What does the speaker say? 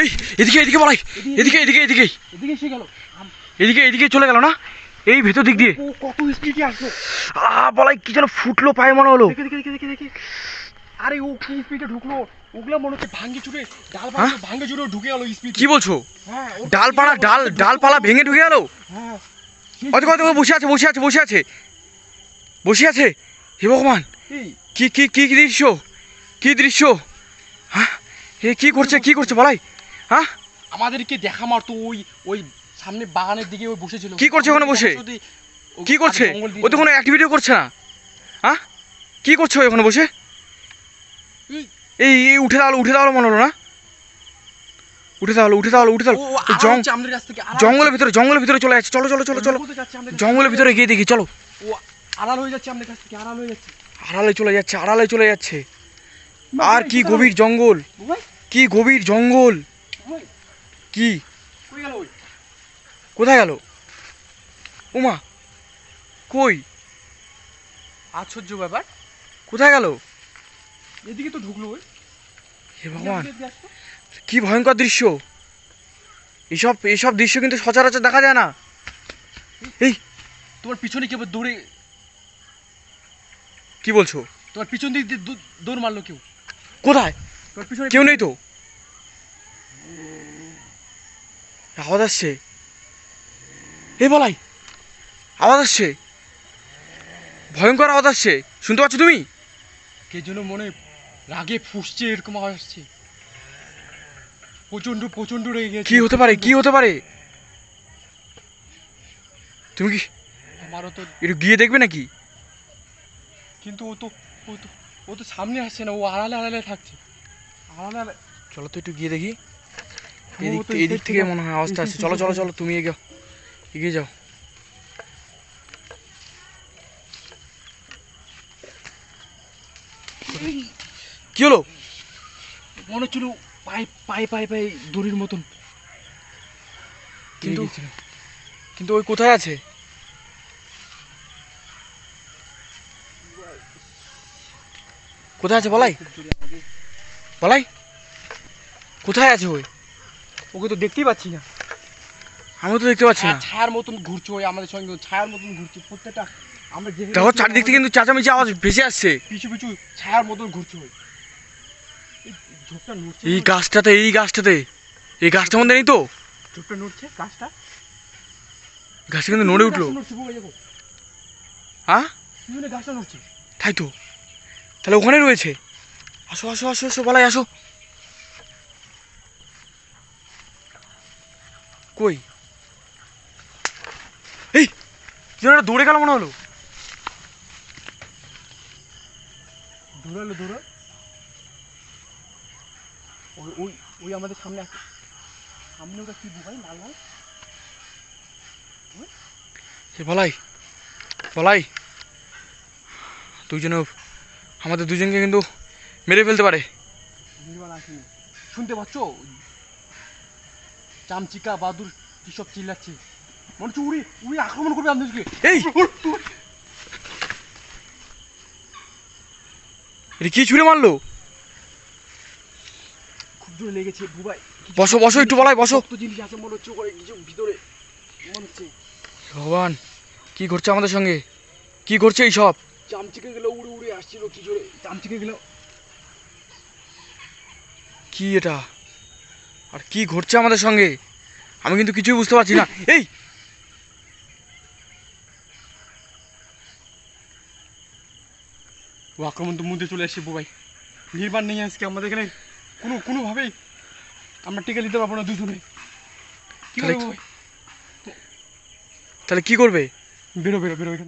এই এদিকে এদিকে বলাই। এদিকে এদিকে এদিকে এদিকে। এসে গেল। এদিকে এদিকে চলে গেল না? এই ভেতর দিক দিয়ে। কত স্পিডে আসলো। আ বলাই কি যেন ফুটলো পায়ে মনে হলো। দেখে দেখে দেখে দেখে দেখে। আরে ও কি স্পিডে ঢুকলো? ওগুলো মনে হচ্ছে ভাঙ্গে চুরে ডাল হ্যাঁ? ভাঙ্গে চুরে ঢুকে গেল স্পিড কি বলছো? হ্যাঁ ডালপালা ডাল ডালপালা ভেঙে ঢুকে গেল? হ্যাঁ। বসে আছে বসে আছে বসে আছে। বসে আছে? হে ভগবান। কি কি কি দৃশ্য? কি দৃশ্য? হ্যাঁ? এ কি করছে কি করছে? বলাই। হ্যাঁ? আমাদেরকে দেখা মারতো ওই ওই সামনে বাগানের দিকে ওই বসেছিল। কি করছে ওখানে বসে? কি করছে? ও তো কোনো অ্যাক্টিভিটিও করছে না। হ্যাঁ? কি করছে ওখানে বসে? এই- এই উঠে দাঁড়াল উঠে দাঁড়াল মনে হলো না? উঠে দাঁড়াল উঠে দাঁড়াল উঠে দাঁড়াল। জঙ্গলের ভিতরে জঙ্গলের ভিতরে চলে যাচ্ছে। চলো চলো চলো চলো। জঙ্গলের ভিতরে গিয়ে দেখি চলো। ও আড়াল হয়ে যাচ্ছে আমাদের কাছ থেকে আড়াল হয়ে যাচ্ছে। আড়ালে চলে যাচ্ছে আড়ালে চলে যাচ্ছে। আর কি গভীর জঙ্গল। কি গভীর জঙ্গল। কি? কোথায় গেল? উমা কই? আশ্চর্য ব্যাপার। কোথায় গেল? এদিকে তো ঢুকলো ওই। হে ভগবান। কি ভয়ঙ্কর দৃশ্য। এসব এসব দৃশ্য কিন্তু সচরাচর দেখা যায় না। এই তোমার পিছনে কেউ দৌড়ে কি বলছো? তোমার পিছন দিক দিয়ে দৌড় মারলো কেউ? কোথায়? তোমার পিছনে কেউ নেই তো? আওয়াজ আসছে। এই বলাই আওয়াজ আসছে। ভয়ঙ্কর আওয়াজ আসছে। শুনতে পাচ্ছ তুমি? কে যেন মনে রাগে ফুসছে এরকম আওয়াজ আসছে। প্রচণ্ড প্রচণ্ড রেগে গেছে। কি হতে পারে কি হতে পারে? তুমি কি আমারও তো একটু গিয়ে দেখবে নাকি? কিন্তু ও তো ও তো ও তো সামনে আসছে না ও আড়ালে আড়ালে থাকছে। আড়ালে আড়ালে চলো তো একটু গিয়ে দেখি। এদিক এদিক থেকে মনে হয় আওয়াজটা আসছে। চলো চলো চলো তুমি এগিয়ে এগিয়ে যাও। কি হলো? মনে হচ্ছিল পায়ে পায়ে পায়ে পায়ে দড়ির মতন। কিন্তু-। কিন্তু ওই কোথায় আছে? কোথায় আছে বলাই? বলাই? কোথায় আছে ওই? ওকে তো দেখতেই পাচ্ছি না। আমি তো দেখতে পাচ্ছি না। ছায়ার মতন ঘুরছে ওই আমাদের সঙ্গে ছায়ার মতন ঘুরছে প্রত্যেকটা আমরা যেখানে দেখো চারদিক থেকে কিন্তু চেঁচামেচি আওয়াজ ভেসে আসছে। পিছু পিছু ছায়ার মতন ঘুরছে ওই। এই ঝোপটা নড়ছে এই গাছটাতে এই গাছটাতে। এই গাছটার মধ্যে নেই তো? ঝোপটা নড়ছে গাছটা? গাছটা কিন্তু নড়ে উঠল। হ্যাঁ? গাছটা নড়ছে। তাই তো। তাহলে ওখানে রয়েছে। আসো আসো আসো আসো বলাই আসো। কই? এই যেন দৌড়ে গেল মনে হলো। দৌড়ালো দৌড়ো? ওই ওই ওই আমাদের সামনে আছে। সামনে ওটা কি বুঝাই লাল লাল? এ বলাই বলাই। দুজনে আমাদের দুজনকে কিন্তু মেরে ফেলতে পারে। শুনতে পাচ্ছ? চামচিকা বাদুর কি সব চিল্লাচ্ছে? মনে হচ্ছে উড়ি উড়ি আক্রমণ করবে আপনাদেরকে এই! এটা কি ছুঁড়ে মারলো? খুব জোরে লেগেছে বুবাই। বসো, বসো, একটু বলাই, বসো। শক্ত জিনিস আছে মনে হচ্ছে ওখানে কিছু ভিতরে। মনে হচ্ছে। ভগবান কি করছে আমাদের সঙ্গে? কি করছে এই সব চামচিকে গুলো উড়ে উড়ে আসছিল কি জোরে। চামচিকে গুলো কি এটা? আর কি ঘটছে আমাদের সঙ্গে? আমি কিন্তু কিছুই বুঝতে পারছি না। এই! ও আক্রমণ তো মধ্যে চলে আসছে বুবাই নির্বাণ নেই আজকে আমাদের এখানে। কোনো কোনোভাবেই আমরা টিকে নিতে পারব না দুজনে। কি তাহলে কি- তাহলে কি করবে? বেরো বেরো বেরো